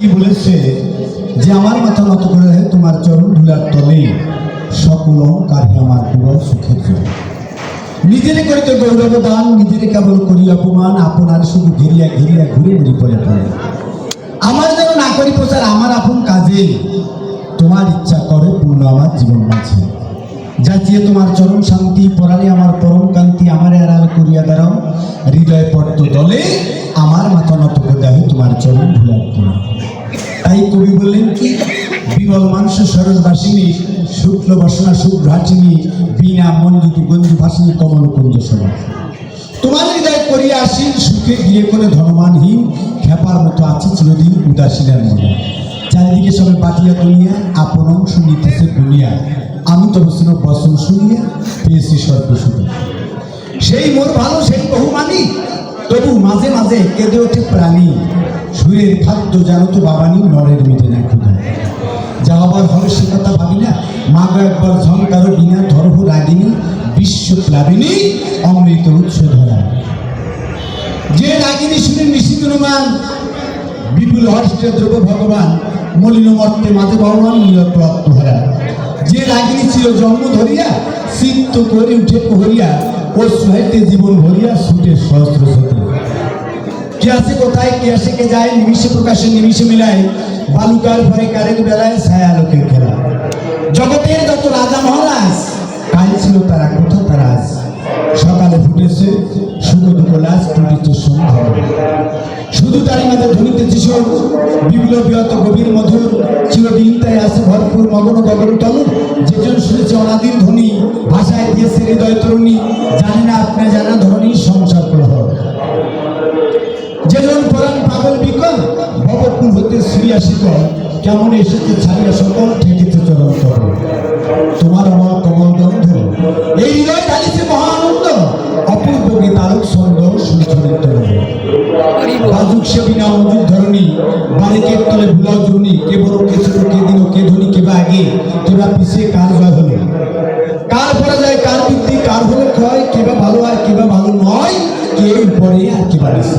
বলেছে? যে আমার মাথা নত করে তোমার চরণ ধুলার তলে সকল অহংকারী আমার পুরো সুখের জন্য। নিজেরে করিতে গৌরব দান, নিজেরে কেবল করি অপমান, আপনার শুধু ঘেরিয়া ঘেরিয়া ঘুরে ঘুরে পড়ে পড়ে। আমার যেন না করি প্রচার, আমার আপন কাজে তোমার ইচ্ছা করে পূর্ণ আমার জীবন মাঝে যাচিয়ে তোমার চরম শান্তি পরাণে আমার পরম কান্তি আমার এড়াল করিয়া দাঁড়াও। হৃদয় পদ্ম দলে আমার মাথা নত করে দেয় তোমার চরণ ভুলার তোমার তাই কবি বললেন কি? বিমল মাংস সরল বাসিনী শুক্ল বাসনা শুভ্রাচিনী বিনা মঞ্জুতি গঞ্জু ভাসিনী কমল কুঞ্জ সভা। তোমার হৃদয় করিয়া আসিন সুখে গিয়ে করে ধনমানহীন খেপার মতো আছে চিরদিন উদাসীনের মনে। চারিদিকে সবে বাটিয়া দুনিয়া আপন অংশ নিতেছে দুনিয়া আমি তো বসিন বসন শুনিয়া পেয়েছি সর্ব শুধু সেই মোর ভালো, সেই বহু মানি তবু মাঝে মাঝে কেঁদে ওঠে প্রাণী। সুরের খাদ্য জানো তো বাবানি, নরের মিটে না ক্ষুধা যা হবার হবে সে কথা ভাবি না। মা একবার ঝঙ্কারো বিনা ধর্ম রাগিনী, বিশ্ব প্লাবিনী, অমৃত উৎস ধরা যে রাগিনী শুনে নিশ্চিত অনুমান বিপুল হর্ষে দ্রব্য ভগবান, মলিন মর্তে মাঝে ভগবান নিয়ত আত্মহারা যে রাগিনী ছিল জন্ম ধরিয়া চিত্ত করে উঠে প্রহরিয়া ও সুহাইতে জীবন ভরিয়া ছুটে সহস্র সতী কে আছে কোথায়, কে আসে, কে যায়, নিমিষে প্রকাশে নিমিষে মিলায়। বালুকার ভরে কারের বেলায় ছায়া লোকের খেলা। জগতের যত রাজা মহারাজ, কাল ছিল তারা, কোথা তারা সকালে ফুটেছে সুখ দুঃখ লাজ টুটিতে সন্ধ্যা শুধু তারই মাঝে ধনিতেছি সব বিপ্লবীয়ত গভীর মধুর, চিরদিন তাই আছে ভরপুর মগন গগন তল যেজন শুনেছে অনাদির ধ্বনি, ভাষায় দিয়েছে হৃদয় তরুণী। জানি না আপনি জানা ধরনী সংসার কলহ ভবকুল হতে শ্রিয়া শিকল কেমন এসেছে ছাড়িয়া সকল ঠেকেছে চরণ তল তোমার আমার কমল গন্ধ এই হৃদয় মহানন্দ অপূর্ব গীতারক ছন্দ সুচরিত। বাজুক সে বিনা তলে ভুলাও কে বড়, কে ছোট, কে কে ধনী, কে বা আগে তোরা পিছিয়ে কার জয় হলো? কার পরাজয়, কার বৃদ্ধি, কার হলে ক্ষয় ভালো আর কে বা ভালো নয়, কে উপরে আর কে বাড়িছে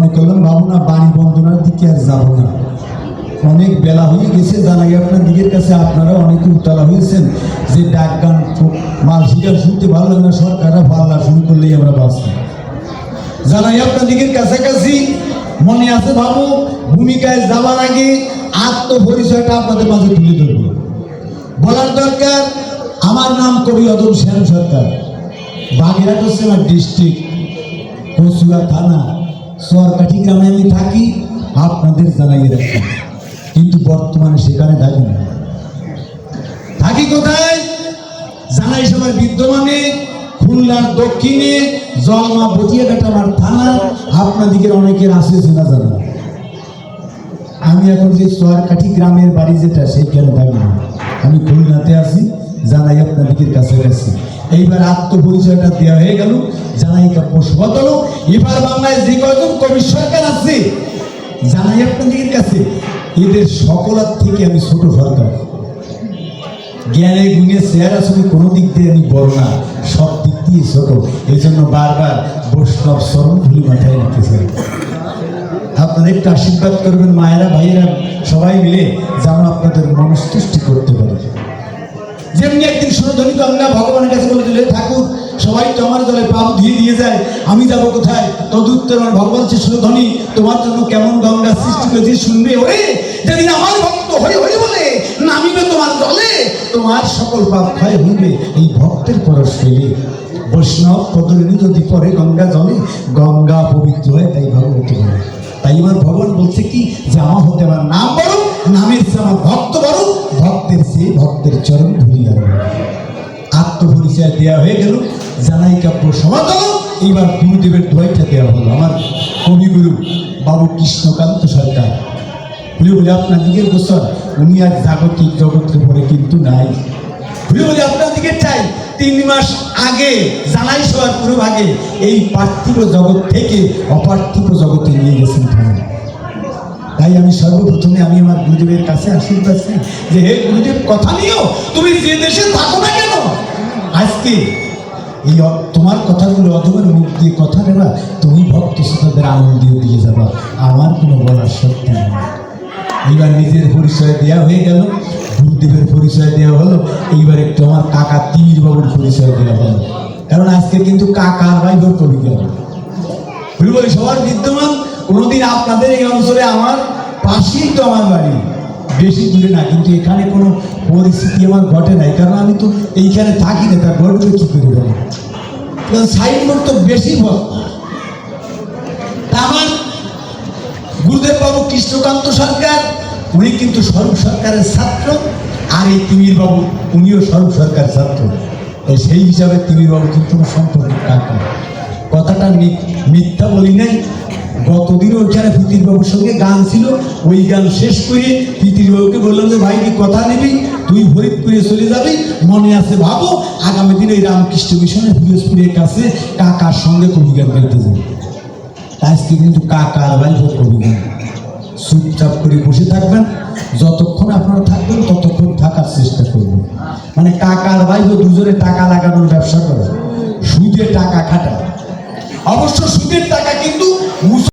মনে করলাম ভাবো না বাণী বন্দনার দিকে আর যাব না। অনেক বেলা হয়ে গেছে, জানাই আপনার দিকের কাছে, আপনারা অনেকে উতলা হয়েছেন যে ডাক গান শিকার শুনতে ভালো লাগে না, সরকাররা পাল্লা শুরু করলেই আমরা বাঁচি জানাই আপনার দিকের কাছাকাছি, মনে আছে ভাবো ভূমিকায় যাওয়ার আগে আত্মপরিচয়টা আপনাদের মাঝে তুলে ধরবো। বলার দরকার, আমার নাম কবি অদম সেন সরকার, বাগেরহাট হচ্ছে আমার ডিস্ট্রিক্ট, কচুয়া থানা। সরকাঠি গ্রামে আমি থাকি, আপনাদের জানাই রাখি। কিন্তু বর্তমানে সেখানে থাকি না। থাকি কোথায়? জানাই সবার বিদ্যমানে, খুলনার দক্ষিণে, জলমা বটিয়াঘাট আমার থানা আপনাদিকে অনেকের আছে চেনা জানা। আমি এখন যে সোয়ারকাঠি গ্রামের বাড়ি যেটা, সেইখানে থাকি আমি খুলনাতে আছি, জানাই আপনাদিকের কাছে গেছি এইবার আত্মপরিচয়টা দেওয়া হয়ে গেল জানাই কাব্য সবতল এবার বাংলায় যে কয়জন কবি সরকার আছে, জানাই আপনাদিকের কাছে, এদের সকলার থেকে আমি ছোট সরকার জ্ঞানে গুণে চেহারা ছবি কোনো দিক দিয়ে আমি বড় না, সব দিক দিয়ে ছোট। এই জন্য বারবার বৈষ্ণব স্মরণ ভুলি মাথায় রাখতে চাই আপনারা একটু আশীর্বাদ করবেন, মায়েরা, ভাইয়েরা, সবাই মিলে যেন আপনাদের মনস্তুষ্টি করতে পারে। যেমনি একদিন সুরধ্বনি গঙ্গা ভগবানের কাছে বলে দিলে, ঠাকুর, সবাই তো আমার জলে পাপ ধুয়ে দিয়ে যায়, আমি যাব কোথায়? তদুত্তর আমার ভগবান সে সুরধ্বনি তোমার জন্য কেমন গঙ্গা সৃষ্টি করেছে শুনবে ওরে? যেদিন আমার ভক্ত হয়ে হয়ে বলে, নামিবে তোমার জলে, তোমার সকল পাপ ক্ষয় হইবে। এই ভক্তের পরশ পেলে বৈষ্ণব পদরিণী যদি পরে গঙ্গা জলে, গঙ্গা পবিত্র হয়, তাই ভগবতী বলে। তাই আমার ভগবান বলছে কি, যে আমার হতে আমার নাম বড় নামের চেয়ে আমার ভক্ত বড় ভক্তের চেয়ে ভক্তের চরণ ধুলি আর আত্মপরিচয় দেওয়া হয়ে গেল। জানাই কাব্য সমাতল এইবার গুরুদেবের দোয়াইটা দেওয়া হলো আমার কবিগুরু বাবু কৃষ্ণকান্ত সরকার। বলে বলে, আপনার দিকের গোসর উনি আর জাগতিক জগৎকে পরে কিন্তু নাই। বলে বলে, আপনার দিকে চাই। তিন মাস আগে জানাই সবার পুরো ভাগে এই পার্থিব জগৎ থেকে অপার্থিব জগতে নিয়ে গেছেন তাই আমি সর্বপ্রথমে আমি আমার গুরুদেবের কাছে আশীর্বাদ চাই যে হে গুরুদেব, কথা নিও তুমি যে দেশে থাকো না কেন? আজকে এই তোমার কথাগুলো অধমের মুখ দিয়ে কথা নেবা তুমি ভক্ত শ্রোতাদের আনন্দ দিয়ে দিয়ে যাবা। আমার কোনো বলার সত্যি নেই। এইবার নিজের পরিচয় দেওয়া হয়ে গেল, গুরুদেবের পরিচয় দেওয়া হলো। এইবার একটু আমার কাকা তিমির বাবুর পরিচয় দেওয়া হলো। কারণ আজকে কিন্তু কাকার বাইবর কবি গেল সবার বিদ্যমান। কোনোদিন আপনাদের এই অঞ্চলে আমার পাশেই তো আমার বাড়ি। বেশি দূরে না, কিন্তু এখানে কোনো পরিস্থিতি আমার ঘটে নাই। কারণ আমি তো এইখানে থাকি না তা ঘটবে কী করে কারণ সাইনবোর্ড তো বেশি তা আমার গুরুদেব বাবু কৃষ্ণকান্ত সরকার, উনি কিন্তু স্বরূপ সরকারের ছাত্র, আর এই তিমির বাবু উনিও স্বরূপ সরকারের ছাত্র। এই সেই হিসাবে তিমির বাবু কিন্তু সম্পর্কে কথাটা মিথ্যা বলি নাই গতদিন ওইখানে ফিতির বাবুর সঙ্গে গান ছিল, ওই গান শেষ করে ফিতির বাবুকে বললাম যে, ভাই কি কথা নিবি, তুই ফরিদপুরে চলে যাবি, মনে আছে ভাবো, আগামী দিনে এই রামকৃষ্ণ মিশনের ফিরোজপুরের কাছে কাকার সঙ্গে কবি গান গাইতে যাবে। আজকে কিন্তু কাকার বাইরে করবেন চুপচাপ করে বসে থাকবেন, যতক্ষণ আপনারা থাকবেন, ততক্ষণ থাকার চেষ্টা করবেন। মানে কাকার বাইরে দুজনে টাকা লাগানোর ব্যবসা করে, সুদে টাকা খাটায়। অবশ্য সুদের টাকা কিন্তু